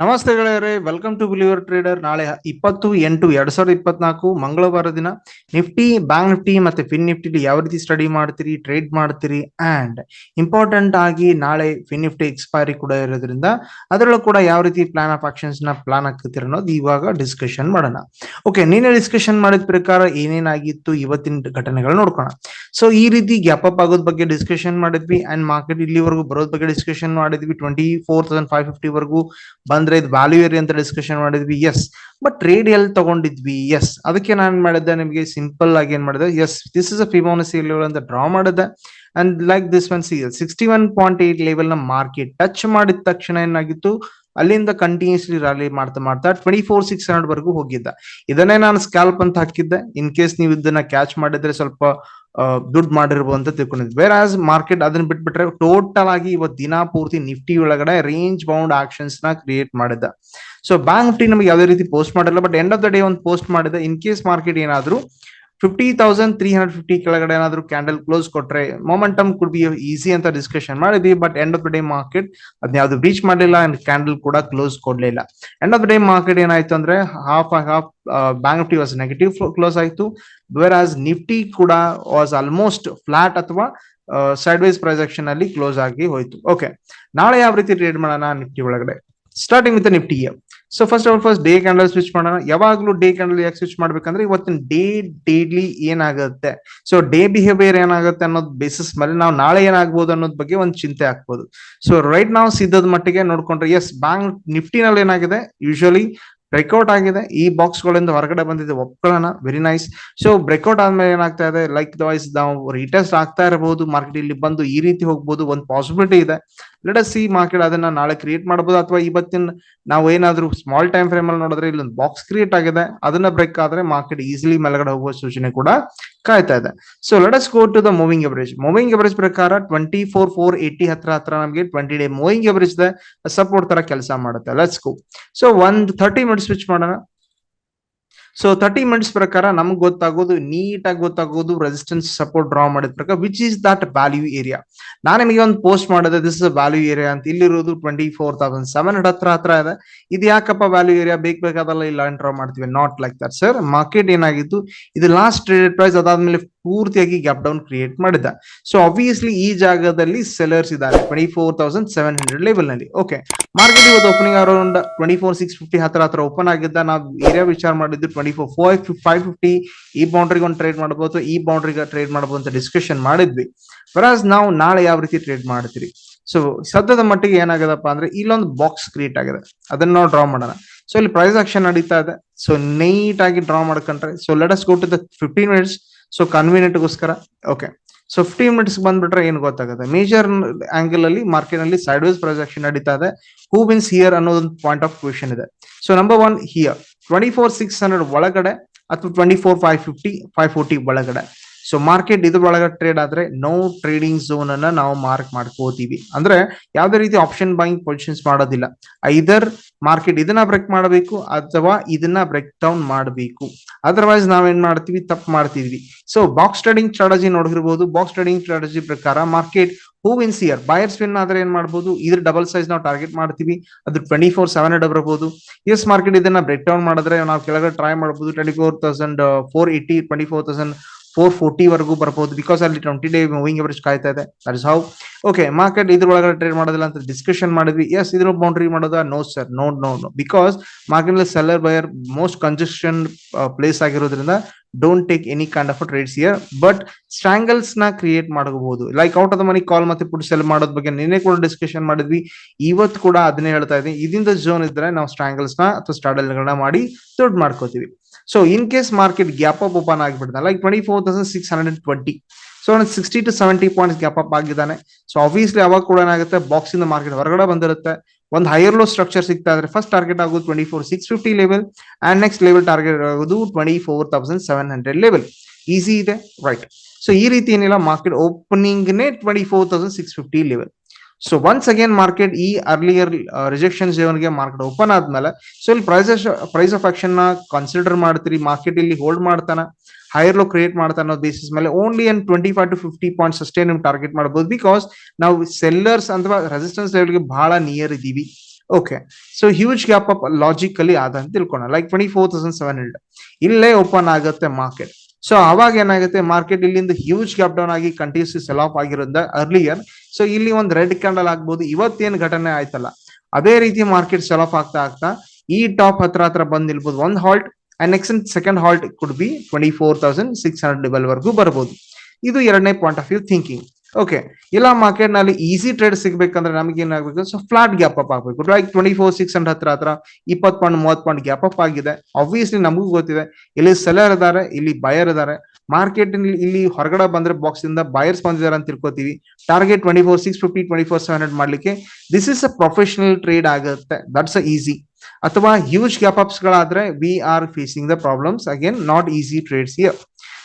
ನಮಸ್ತೆ ಗೆಳೆಯರೇ welcome to believer trader ನಾಳೆ ಇಪ್ಪತ್ತು, ಎಂಟು, ಎರಡ್ ಸಾವಿರದ ಇಪ್ಪತ್ನಾಲ್ಕು ಮಂಗಳವಾರ ದಿನ ನಿಫ್ಟಿ ಬ್ಯಾಂಕ್ ನಿಫ್ಟಿ ಮತ್ತೆ ಫಿನ್ ನಿಫ್ಟಿಲಿ ಯಾವ ರೀತಿ ಸ್ಟಡಿ ಮಾಡ್ತೀರಿ ಟ್ರೇಡ್ ಮಾಡ್ತೀರಿ ಅಂಡ್ ಇಂಪಾರ್ಟೆಂಟ್ ಆಗಿ ನಾಳೆ ಫಿನ್ ನಿಫ್ಟಿ ಎಕ್ಸ್ಪೈರಿ ಕೂಡ ಇರೋದ್ರಿಂದ ಅದರಲ್ಲೂ ಕೂಡ ಯಾವ ರೀತಿ ಪ್ಲಾನ್ ಆಫ್ ಆಕ್ಷನ್ಸ್ನ ಪ್ಲಾನ್ ಆಗ್ತಿರ ಅನ್ನೋದು ಇವಾಗ ಡಿಸ್ಕಷನ್ ಮಾಡೋಣ. ಓಕೆ ನೀನೆ ಡಿಸ್ಕಷನ್ ಮಾಡಿದ ಪ್ರಕಾರ ಏನೇನಾಗಿತ್ತು ಇವತ್ತಿನ ಘಟನೆಗಳು ನೋಡ್ಕೋಣ. ಸೊ ಈ ರೀತಿ ಗ್ಯಾಪ್ ಅಪ್ ಆಗೋದ್ ಬಗ್ಗೆ ಡಿಸ್ಕಷನ್ ಮಾಡಿದ್ವಿ ಅಂಡ್ ಮಾರ್ಕೆಟ್ ಇಲ್ಲಿವರೆಗೂ ಬರೋದ್ ಬಗ್ಗೆ ಡಿಸ್ಕಷನ್ ಮಾಡಿದ್ವಿ. Twenty four thousand five fifty ವರೆಗೂ ಬಂದ್ರೆ ಇದು ವ್ಯಾಲ್ಯೂ ಏರಿಯಾ ಅಂತ ಡಿಸ್ಕಷನ್ ಮಾಡಿದ್ವಿ ಎಸ್ ಬಟ್ ಟ್ರೇಡ್ ಎಲ್ಲಿ ತಗೊಂಡಿದ್ವಿ ಎಸ್ ಅದಕ್ಕೆ ನಾನು ಮಾಡಿದ್ದೆ, ನಿಮಗೆ ಸಿಂಪಲ್ ಆಗಿ ಏನ್ ಮಾಡಿದೆ yes this is a Fibonacci level ಅಂತ ಡ್ರಾ ಮಾಡಿದೆ and like this one C sixty one point eight ಲೆವೆಲ್ನ ಮಾರ್ಕೆಟ್ ಟಚ್ ಮಾಡಿದ ತಕ್ಷಣ ಏನಾಗಿತ್ತು, ಅಲ್ಲಿಂದ ಕಂಟಿನ್ಯೂಸ್ಲಿ ರ್ಯಾಲಿ ಮಾಡ್ತಾ ಮಾಡ್ತಾ ಟ್ವೆಂಟಿ ಫೋರ್ ಸಿಕ್ಸ್ ಹಂಡ್ರೆಡ್ ವರೆಗೂ ಹೋಗಿದ್ದ. ಇದನ್ನೇ ನಾನು ಸ್ಕ್ಯಾಲ್ಪ್ ಅಂತ ಹಾಕಿದ್ದೆ. ಇನ್ ಕೇಸ್ ನೀವು ಇದನ್ನ ಕ್ಯಾಚ್ ಮಾಡಿದ್ರೆ ಸ್ವಲ್ಪ ದುಡ್ಡು ಮಾಡಿರ್ಬೋದು ಅಂತ ತಿಳ್ಕೊಂಡಿದ್ವಿ. ವೇರ್ ಆಸ್ ಮಾರ್ಕೆಟ್ ಅದನ್ನ ಬಿಟ್ಬಿಟ್ರೆ ಟೋಟಲ್ ಆಗಿ ಇವತ್ತು ದಿನ ಪೂರ್ತಿ ನಿಫ್ಟಿ ಒಳಗಡೆ ರೇಂಜ್ ಬೌಂಡ್ ಆಕ್ಷನ್ಸ್ನ ಕ್ರಿಯೇಟ್ ಮಾಡಿದ್ದ. ಸೊ ಬ್ಯಾಂಕ್ ನಿಫ್ಟಿ ನಮಗೆ ಯಾವುದೇ ರೀತಿ ಪೋಸ್ಟ್ ಮಾಡಿಲ್ಲ but end of the day ಒಂದು ಪೋಸ್ಟ್ ಮಾಡಿದ. ಇನ್ ಕೇಸ್ ಮಾರ್ಕೆಟ್ ಏನಾದ್ರು fifty thousand three hundred fifty ಕೆಳಗಡೆ ಏನಾದ್ರು ಕ್ಯಾಂಡಲ್ ಕ್ಲೋಸ್ ಕೊಟ್ರೆ ಮೊಮೆಂಟಮ್ ಕುಡ್ ಬಿ ಈಸಿ ಅಂತ ಡಿಸ್ಕಷನ್ ಮಾಡಿದ್ವಿ but end of the day market ಅದನ್ನ ಯಾವ್ದು ರೀಚ್ ಮಾಡಲಿಲ್ಲ ಅಂಡ್ ಕ್ಯಾಂಡಲ್ ಕೂಡ ಕ್ಲೋಸ್ ಕೊಡ್ಲಿಲ್ಲ. End of the day market ಏನಾಯ್ತು ಅಂದ್ರೆ half half bank Nifty was negative close ಆಯ್ತು. ವೇರ್ ಆಸ್ ನಿಫ್ಟಿ ಕೂಡ ವಾಸ್ ಆಲ್ಮೋಸ್ಟ್ ಫ್ಲಾಟ್ ಅಥವಾ ಸೈಡ್ ವೈಸ್ ಪ್ರೊಜೆಕ್ಷನ್ ಅಲ್ಲಿ ಕ್ಲೋಸ್ ಆಗಿ ಹೋಯ್ತು. ಓಕೆ ನಾಳೆ ಯಾವ ರೀತಿ ಟ್ರೇಡ್ ಮಾಡೋಣ ನಿಫ್ಟಿ ಒಳಗಡೆ? Starting with Nifty so first of first day candle switch ಮಾಡೋಣ. ಯಾವಾಗಲೂ ಡೇ ಕ್ಯಾಂಡಲ್ ಯಾಕೆ ಸ್ವಿಚ್ ಮಾಡ್ಬೇಕಂದ್ರೆ ಇವತ್ತಿನ ಡೇ ಡೇಲಿ ಏನಾಗುತ್ತೆ? ಸೊ ಡೇ ಬಿಹೇವಿಯರ್ ಏನಾಗುತ್ತೆ ಅನ್ನೋದು ಬೇಸಿಸ್ ಮೇಲೆ ನಾವು ನಾಳೆ ಏನಾಗ್ಬೋದು ಅನ್ನೋದ್ ಬಗ್ಗೆ ಒಂದು ಚಿಂತೆ ಹಾಕ್ಬೋದು ಸೊ ರೈಟ್ ನಾವು ಸಿದ್ಧದ ಮಟ್ಟಿಗೆ ನೋಡ್ಕೊಂಡ್ರೆ ಎಸ್ ಬ್ಯಾಂಕ್ ನಿಫ್ಟಿನಲ್ಲಿ ಏನಾಗಿದೆ? ಯೂಶಲಿ ಬ್ರೇಕ್ಔಟ್ ಆಗಿದೆ. ಈ ಬಾಕ್ಸ್ ಗಳಿಂದ ಹೊರಗಡೆ ಬಂದಿದೆ. ಒಪ್ಕೊಳ್ಳೋಣ. ವೆರಿ ನೈಸ್ ಸೊ ಬ್ರೇಕ್ಔಟ್ ಆದ್ಮೇಲೆ ಏನಾಗ್ತಾ ಇದೆ? ಲೈಕ್ ವೈಸ್ ನಾವು ರಿಟೆಸ್ಟ್ ಆಗ್ತಾ ಇರಬಹುದು ಮಾರ್ಕೆಟ್ ಇಲ್ಲಿ ಬಂದು ಈ ರೀತಿ ಹೋಗ್ಬೋದು. ಒಂದು ಪಾಸಿಬಿಲಿಟಿ ಇದೆ. ಲೆಟ್ ಸಿ ಮಾರ್ಕೆಟ್ ಅದನ್ನ ನಾಳೆ ಕ್ರಿಯೇಟ್ ಮಾಡಬಹುದು ಅಥವಾ ಇವತ್ತಿನ ನಾವು ಏನಾದ್ರೂ ಸ್ಮಾಲ್ ಟೈಮ್ ಫ್ರೇಮ್ ಅಲ್ಲಿ ನೋಡಿದ್ರೆ ಇಲ್ಲೊಂದು ಬಾಕ್ಸ್ ಕ್ರಿಯೇಟ್ ಆಗಿದೆ. ಅದನ್ನ ಬ್ರೇಕ್ ಆದ್ರೆ ಮಾರ್ಕೆಟ್ ಈಸಿಲಿ ಮೇಲ್ಗಡೆ ಹೋಗುವ ಸೂಚನೆ ಕೂಡ ಕಾಯ್ತಾ ಇದೆ. So let us go to the moving average moving average ಪ್ರಕಾರ ಟ್ವೆಂಟಿ ಫೋರ್ ಫೋರ್ ಏಟಿ ಹತ್ರ ಹತ್ರ ನಮಗೆ ಟ್ವೆಂಟಿ ಡೇ ಮೂವಿಂಗ್ ಎವರೇಜ್ ಇದೆ ಸಪೋರ್ಟ್ ತರ ಕೆಲಸ ಮಾಡುತ್ತೆ. ಲೆಟ್ಸ್ ಗೋ ಸೊ ಒಂದು ಥರ್ಟಿ ಮಿನಿಟ್ಸ್ ಸ್ವಿಚ್ ಮಾಡೋಣ. ಸೊ ತರ್ಟಿ ಮಿನಿಟ್ಸ್ ಪ್ರಕಾರ ನಮ್ಗೆ ಗೊತ್ತಾಗೋದು, ನೀಟಾಗಿ ಗೊತ್ತಾಗೋದು ರೆಸಿಸ್ಟೆನ್ಸ್ ಸಪೋರ್ಟ್ ಡ್ರಾ ಮಾಡಿದ ಪ್ರಕಾರ which is that value area ನಾನು ನಿಮಗೆ ಒಂದು ಪೋಸ್ಟ್ ಮಾಡಿದೆ ದಿಸ್ ಇಸ್ ವ್ಯಾಲ್ಯೂ ಏರಿಯಾ ಅಂತ. ಇಲ್ಲಿರೋದು twenty four thousand seven hundred ಹತ್ರ ಹತ್ರ ಇದೆ. ಇದು ಯಾಕಪ್ಪ ವ್ಯಾಲ್ಯೂ ಏರಿಯಾ ಬೇಕು ಬೇಕಾದಲ್ಲ ಇಲ್ಲ ಡ್ರಾ ಮಾಡ್ತೀವಿ. Not like that sir market ಏನಾಗಿತ್ತು? ಇದು ಲಾಸ್ಟ್ ಟ್ರೇಡೆಡ್ ಪ್ರೈಸ್ ಅದಾದ್ಮೇಲೆ ಪೂರ್ತಿಯಾಗಿ ಗ್ಯಾಪ್ ಡೌನ್ ಕ್ರಿಯೇಟ್ ಮಾಡಿದ್ದ. ಸೊ ಅಬ್ವಿಯಸ್ಲಿ ಈ ಜಾಗದಲ್ಲಿ ಸೆಲರ್ಸ್ ಇದ್ದಾರೆ twenty four thousand seven hundred ಲೆವೆಲ್ನಲ್ಲಿ. Okay market ಇವತ್ತು opening around twenty four six fifty ಹತ್ರ ಹತ್ರ ಓಪನ್ ಆಗಿದ್ದ. ನಾವು ಏರಿಯಾ ವಿಚಾರ ಮಾಡಿದ್ದು twenty four four five fifty ಈ ಬೌಂಡ್ರಿಗೆ ಒಂದು ಟ್ರೇಡ್ ಮಾಡಬಹುದು ಈ ಬೌಂಡ್ರಿಗೆ ಟ್ರೇಡ್ ಮಾಡಬಹುದು ಅಂತ ಡಿಸ್ಕಷನ್ ಮಾಡಿದ್ವಿ. ವರಾಸ್ ನಾವು ನಾಳೆ ಯಾವ ರೀತಿ ಟ್ರೇಡ್ ಮಾಡ್ತೀರಿ? ಸೊ ಸದ್ಯದ ಮಟ್ಟಿಗೆ ಏನಾಗದಪ್ಪ ಅಂದ್ರೆ ಇಲ್ಲೊಂದು ಬಾಕ್ಸ್ ಕ್ರಿಯೇಟ್ ಆಗಿದೆ. ಅದನ್ನ ನಾವು ಡ್ರಾ ಮಾಡೋಣ. ಸೊ ಇಲ್ಲಿ ಪ್ರೈಸ್ ಆಕ್ಷನ್ ನಡೀತಾ ಇದೆ. ಸೊ ನೀಟ್ ಆಗಿ ಡ್ರಾ ಮಾಡ್ಕೊಂಡ್ರೆ. So let us go to the fifteen minutes so ಕನ್ವೀನಿಯಂಟ್ಗೋಸ್ಕರ okay so fifty minutes ಬಂದ್ಬಿಟ್ರೆ ಏನ್ ಗೊತ್ತಾಗುತ್ತೆ? ಮೇಜರ್ ಆಂಗಲ್ ಅಲ್ಲಿ ಮಾರ್ಕೆಟ್ನಲ್ಲಿ ಸೈಡ್ ವೈಸ್ ಪ್ರೊಜೆಕ್ಷನ್ ನಡೀತಾ ಇದೆ. ಹೂ ಮೀನ್ಸ್ ಹಿಯರ್ ಅನ್ನೋದೊಂದು ಪಾಯಿಂಟ್ ಆಫ್ ಕ್ವೆಶನ್ ಇದೆ. So number one here twenty four six hundred ಒಳಗಡೆ ಅಥವಾ twenty four five fifty five forty ಒಳಗಡೆ. ಸೊ ಮಾರ್ಕೆಟ್ ಇದ್ರ ಒಳಗ ಟ್ರೇಡ್ ಆದ್ರೆ ನೋ ಟ್ರೇಡಿಂಗ್ ಝೋನ್ ಅನ್ನ ನಾವು ಮಾರ್ಕ್ ಮಾಡ್ಕೋತೀವಿ. ಅಂದ್ರೆ ಯಾವ್ದೇ ರೀತಿ ಆಪ್ಷನ್ ಬೈಯಿಂಗ್ ಪೊಸಿಷನ್ಸ್ ಮಾಡೋದಿಲ್ಲ. ಐದರ್ ಮಾರ್ಕೆಟ್ ಇದನ್ನ ಬ್ರೇಕ್ ಮಾಡಬೇಕು ಅಥವಾ ಇದನ್ನ ಬ್ರೇಕ್ ಡೌನ್ ಮಾಡಬೇಕು. ಅದರ್ವೈಸ್ ನಾವೇನ್ ಮಾಡ್ತೀವಿ? ತಪ್ಪು ಮಾಡ್ತಿದ್ವಿ. ಸೊ ಬಾಕ್ಸ್ ಟ್ರೇಡಿಂಗ್ ಸ್ಟ್ರಾಟಜಿ ನೋಡಿರ್ಬೋದು ಬಾಕ್ಸ್ ಟ್ರೇಡಿಂಗ್ ಸ್ಟ್ರಾಟಜಿ ಪ್ರಕಾರ market who wins here buyers win ಆದ್ರೆ ಏನ್ ಮಾಡ್ಬೋದು? ಇದ್ರ ಡಬಲ್ ಸೈಜ್ ನಾವು ಟಾರ್ಗೆಟ್ ಮಾಡ್ತೀವಿ. ಅದು ಟ್ವೆಂಟಿ ಫೋರ್ ಸೆವೆನ್ ಬರ್ಬೋದು ಎಸ್ ಮಾರ್ಕೆಟ್ ಇದನ್ನ ಬ್ರೇಕ್ ಡೌನ್ ಮಾಡಿದ್ರೆ ನಾವು ಕೆಳಗಡೆ ಟ್ರೈ ಮಾಡಬಹುದು twenty four thousand four eighty twenty four thousand four forty ವರೆಗೂ ಬರ್ಬೋದು. ಬಿಕಾಸ್ ಅಲ್ಲಿ ಟ್ವೆಂಟಿ ಡೇ ಮೂವಿಂಗ್ ಅವರೇಜ್ ಕಾಯ್ತಾ ಇದೆ. That is how okay market ಇದ್ರೊಳಗಡೆ ಟ್ರೇಡ್ ಮಾಡೋದಿಲ್ಲ ಅಂತ ಡಿಸ್ಕಷನ್ ಮಾಡಿದ್ವಿ. ಎಸ್ ಇದ್ರ ಬೌಂಡ್ರಿ ಮಾಡೋದ? No sir no no no because market seller buyer most congestion place ಆಗಿರೋದ್ರಿಂದ don't take any kind of trades here but ಸ್ಟ್ರಾಂಗಲ್ಸ್ನ create ಮಾಡಬಹುದು. Like out of the money call ಮತ್ತೆ put cell ಮಾಡೋದ್ ಬಗ್ಗೆ ನಿನ್ನೆ ಕೂಡ discussion ಮಾಡಿದ್ವಿ. ಇವತ್ತು ಕೂಡ ಅದನ್ನೇ ಹೇಳ್ತಾ ಇದ್ದೀನಿ. ಇದರಿಂದ ಝೋನ್ ಇದ್ರೆ ನಾವು ಸ್ಟ್ರಾಂಗಲ್ಸ್ನ ಅಥವಾ ಸ್ಟಾಡಲ್ ಗಳನ್ನ ಮಾಡಿ ದುಡ್ಡು ಮಾಡ್ಕೋತೀವಿ. So in case market gap up open ಆಗಿಬಿಡ್ತಾನೆ like twenty four thousand six hundred twenty so sixty to seventy points gap up ಆಗಿದ್ದಾನೆ. ಸೊ ಆಬ್ವಿಯಸ್ಲಿ ಅವಾಗ ಕೂಡ ಏನಾಗುತ್ತೆ ಬಾಕ್ಸ್ ಇಂದ ಮಾರ್ಕೆಟ್ ಹೊರಗಡೆ ಬಂದಿರುತ್ತೆ. ಒಂದು ಹೈಯರ್ ಲೋ ಸ್ಟ್ರಕ್ಚರ್ ಸಿಗ್ತಾ ಇದ್ರೆ ಫಸ್ಟ್ ಟಾರ್ಗೆಟ್ ಆಗೋದು twenty four six fifty level and next level target ಆಗೋದು twenty four thousand seven hundred level easy ಇದೆ ರೈಟ್ ಸೊ ಈ ರೀತಿ ಏನಿಲ್ಲ market ಓಪನಿಂಗ್ನೇ twenty four thousand six fifty level so once again market ಈ earlier ರಿಜೆಕ್ಷನ್ಗೆ market open ಆದ್ಮೇಲೆ so ಇಲ್ಲಿ prices price of ಆಕ್ಷನ್ನ ಕನ್ಸಿಡರ್ ಮಾಡ್ತೀರಿ ಮಾರ್ಕೆಟ್ ಇಲ್ಲಿ ಹೋಲ್ಡ್ ಮಾಡ್ತಾನ ಹೈಯರ್ ಲೋ ಕ್ರಿಯೇಟ್ ಮಾಡ್ತಾ ಅನ್ನೋ ಬೇಸಿಸ್ ಮೇಲೆ only and twenty five to fifty point ಅಷ್ಟೇ ನಿಮ್ಗೆ ಟಾರ್ಗೆಟ್ ಮಾಡಬಹುದು ಬಿಕಾಸ್ ನಾವು ಸೆಲ್ಲರ್ಸ್ ಅಥವಾ ರೆಸಿಸ್ಟೆನ್ಸ್ ಲೆವೆಲ್ಗೆ ಬಹಳ ನಿಯರ್ ಇದ್ದೀವಿ. Okay so huge gap up logically ಆದ ಅಂತ ತಿಳ್ಕೊಳ್ಳೋಣ like twenty four thousand seven hundred ಇಲ್ಲೇ ಓಪನ್ ಆಗುತ್ತೆ ಮಾರ್ಕೆಟ್ ಸೊ ಅವಾಗ ಏನಾಗುತ್ತೆ? ಮಾರ್ಕೆಟ್ ಇಲ್ಲಿಂದ ಹ್ಯೂಜ್ ಗ್ಯಾಪ್ ಡೌನ್ ಆಗಿ continues sell off early earlier so ಇಲ್ಲಿ ಒಂದು ರೆಡ್ ಕ್ಯಾಂಡಲ್ ಆಗ್ಬೋದು. ಇವತ್ತೇನು ಘಟನೆ ಆಯ್ತಲ್ಲ? ಅದೇ ರೀತಿ ಮಾರ್ಕೆಟ್ ಸೆಲ್ ಆಫ್ ಆಗ್ತಾ ಆಗ್ತಾ ಈ ಟಾಪ್ ಹತ್ರ ಹತ್ರ ಬಂದ್ ನಿಲ್ಬೋದು. ಒಂದ್ halt and next second halt could be twenty four thousand six hundred level ವರೆಗೂ ಬರ್ಬೋದು. ಇದು ಎರಡನೇ point of view thinking okay ಇಲ್ಲ ಮಾರ್ಕೆಟ್ನಲ್ಲಿ ಈಸಿ ಟ್ರೇಡ್ ಸಿಗ್ಬೇಕಂದ್ರೆ ನಮಗೆ ಏನಾಗಬೇಕು ಸೊ ಫ್ಲಾಟ್ ಗ್ಯಾಪ್ ಅಪ್ ಆಗಬೇಕು. Like twenty four six hundred ಹತ್ರ ಹತ್ರ ಇಪ್ಪತ್ ಪಾಯಿಂಟ್ ಮೂವತ್ ಪಾಯಿಂಟ್ ಗ್ಯಾಪ್ ಅಪ್ ಆಗಿದೆ. ಆಬ್ವಿಯಸ್ಲಿ ನಮಗೂ ಗೊತ್ತಿದೆ. ಇಲ್ಲಿ ಸೆಲರ್ ಇದಾರೆ, ಇಲ್ಲಿ ಬಯರ್ ಇದಾರೆ. ಮಾರ್ಕೆಟ್ ಇಲ್ಲಿ ಹೊರಗಡೆ ಬಂದ್ರೆ ಬಾಕ್ಸ್ ಇಂದ ಬಯರ್ಸ್ ಬಂದಿದ್ದಾರೆ ಅಂತ ತಿಳ್ಕೊತೀವಿ. Target twenty four six fifty twenty four seven hundred ಮಾಡ್ಲಿಕ್ಕೆ this is a professional trade ಆಗುತ್ತೆ. ದಟ್ಸ್ ಅ ಈಸಿ ಅಥವಾ huge gap ups ಗಳಾದ್ರೆ we are facing the problems again not easy trades here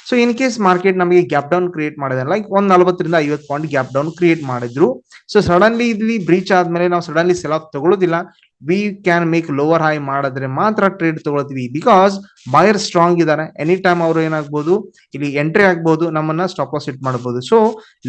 so in case market ನಮಗೆ gap down create ಮಾಡಿದೆ like ಒಂದ್ ನಲವತ್ತರಿಂದ ಐವತ್ತು point gap down create ಮಾಡಿದ್ರು. So suddenly ಇಲ್ಲಿ breach ಆದ್ಮೇಲೆ ನಾವು ಸಡನ್ಲಿ ಸೆಲ್ ಆಫ್ ತಗೊಳ್ಳೋದಿಲ್ಲ we can make lower high ಮಾಡಿದ್ರೆ ಮಾತ್ರ ಟ್ರೇಡ್ ತಗೊಳ್ತೀವಿ. ಬಿಕಾಸ್ ಬಾಯರ್ ಸ್ಟ್ರಾಂಗ್ ಇದ್ದಾರೆ ಎನಿ ಟೈಮ್ ಅವರು ಏನಾಗ್ಬೋದು, ಇಲ್ಲಿ ಎಂಟ್ರಿ ಆಗ್ಬಹುದು ನಮ್ಮನ್ನ ಸ್ಟಾಪ್ ಸೆಟ್ ಮಾಡಬಹುದು so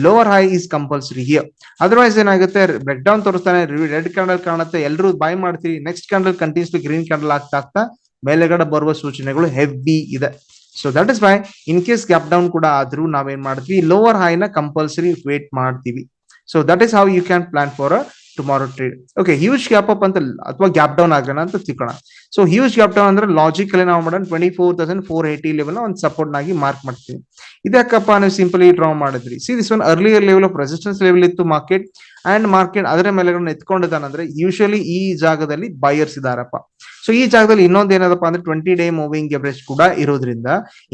lower high is compulsory here otherwise ಏನಾಗುತ್ತೆ? ಬ್ರೇಕ್ ಡೌನ್ ತೋರಿಸ್ತಾನೆ. ರೆಡ್ ಕ್ಯಾಂಡಲ್ ಕಾಣುತ್ತೆ. ಎಲ್ಲರೂ ಬೈ ಮಾಡ್ತೀವಿ next candle continues green candle ಆಗ್ತಾ ಆಗ್ತಾ ಮೇಲೆಗಡೆ ಬರುವ ಸೂಚನೆಗಳು ಹೆವಿ ಇದೆ. So that is why in case gap down ಕೂಡ ಆದ್ರೂ ನಾವೇನ್ ಮಾಡ್ತೀವಿ ಲೋವರ್ ಹೈನ ಕಂಪಲ್ಸರಿ ವೇಟ್ ಮಾಡ್ತೀವಿ so that is how you can plan for a tomorrow trade okay huge gap up ಅಂತ ಅಥವಾ ಗ್ಯಾಪ್ ಡೌನ್ ಆಗೋಣ ಅಂತ ತಿಳ್ಕೋಣ ಸೊ ಹ್ಯೂಜ್ ಗ್ಯಾಪ್ ಡೌನ್ ಅಂದ್ರೆ ಲಾಜಿಕಲಿ ನಾವು ಮಾಡೋಣ twenty four thousand four eighty level ಒಂದು ಸಪೋರ್ಟ್ ಆಗಿ ಮಾರ್ಕ್ ಮಾಡ್ತೀವಿ ಇದಕ್ಕಪ್ಪ ನೀವು ಸಿಂಪಲಿ ಡ್ರಾ ಮಾಡಿದ್ರಿ see this one earlier level of resistance level ಇತ್ತು ಮಾರ್ಕೆಟ್ ಅಂಡ್ ಮಾರ್ಕೆಟ್ ಅದರ ಮೇಲೆ ಎತ್ಕೊಂಡಿದ್ದಾನಂದ್ರೆ ಯೂಶಲಿ ಈ ಜಾಗದಲ್ಲಿ ಬಯರ್ಸ್ ಇದಾರಪ್ಪ ಸೊ ಈ ಜಾಗದಲ್ಲಿ ಇನ್ನೊಂದು ಏನಪ್ಪ ಅಂದ್ರೆ ಟ್ವೆಂಟಿ ಡೇ ಮೂವಿಂಗ್ ಎವರೇಜ್ ಕೂಡ ಇರೋದ್ರಿಂದ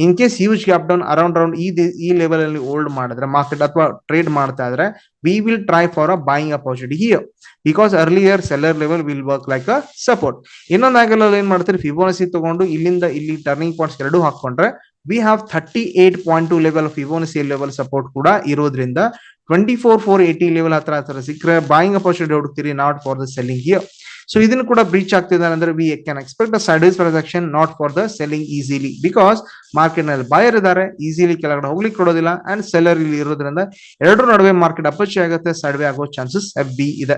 in case huge gap down around around ಈ ಈ ಲೆವೆಲ್ ಅಲ್ಲಿ ಹೋಲ್ಡ್ ಮಾಡಿದ್ರೆ ಮಾರ್ಕೆಟ್ ಅಥವಾ ಟ್ರೇಡ್ ಮಾಡ್ತಾ ಇದ್ರೆ we will try for a buying opportunity here because earlier seller level will work like a support ಇನ್ನೊಂದು ಆಂಗಲ್ ಅಲ್ಲಿ ಏನ್ ಮಾಡ್ತೀರಿ? ಫಿಬೋನಸಿ ತಗೊಂಡು ಇಲ್ಲಿಂದ ಇಲ್ಲಿ ಟರ್ನಿಂಗ್ ಪಾಯಿಂಟ್ಸ್ ಎರಡು ಹಾಕೊಂಡ್ರೆ we have thirty eight point two level Fibonacci level support ಕೂಡ ಇರೋದ್ರಿಂದ twenty four four eighty level ಹತ್ರ ಹತ್ರ ಸಿಕ್ಕರೆ buying opportunity ಹುಡುಕ್ತೀರಿ not for the selling here so ಇದನ್ನು ಕೂಡ ಬ್ರೀಚ್ ಆಗ್ತಿದೆ ಅಂದ್ರೆ we can expect sideways transaction not for the selling easily because ಮಾರ್ಕೆಟ್ನಲ್ಲಿ ಬಾಯರ್ ಇದಾರೆ ಈಸಿಲಿ ಕೆಳಗಡೆ ಹೋಗ್ಲಿಕ್ಕೆ ಕೊಡೋದಿಲ್ಲ ಅಂಡ್ ಸೆಲ್ಲರ್ ಇಲ್ಲಿ ಇರೋದ್ರಿಂದ ಎರಡರ ನಡುವೆ ಮಾರ್ಕೆಟ್ ಅಪಚಿ ಆಗುತ್ತೆ ಸೈಡ್ವೇ ಆಗೋ ಚಾನ್ಸಸ್ ಎಫ್ ಬಿ ಇದೆ.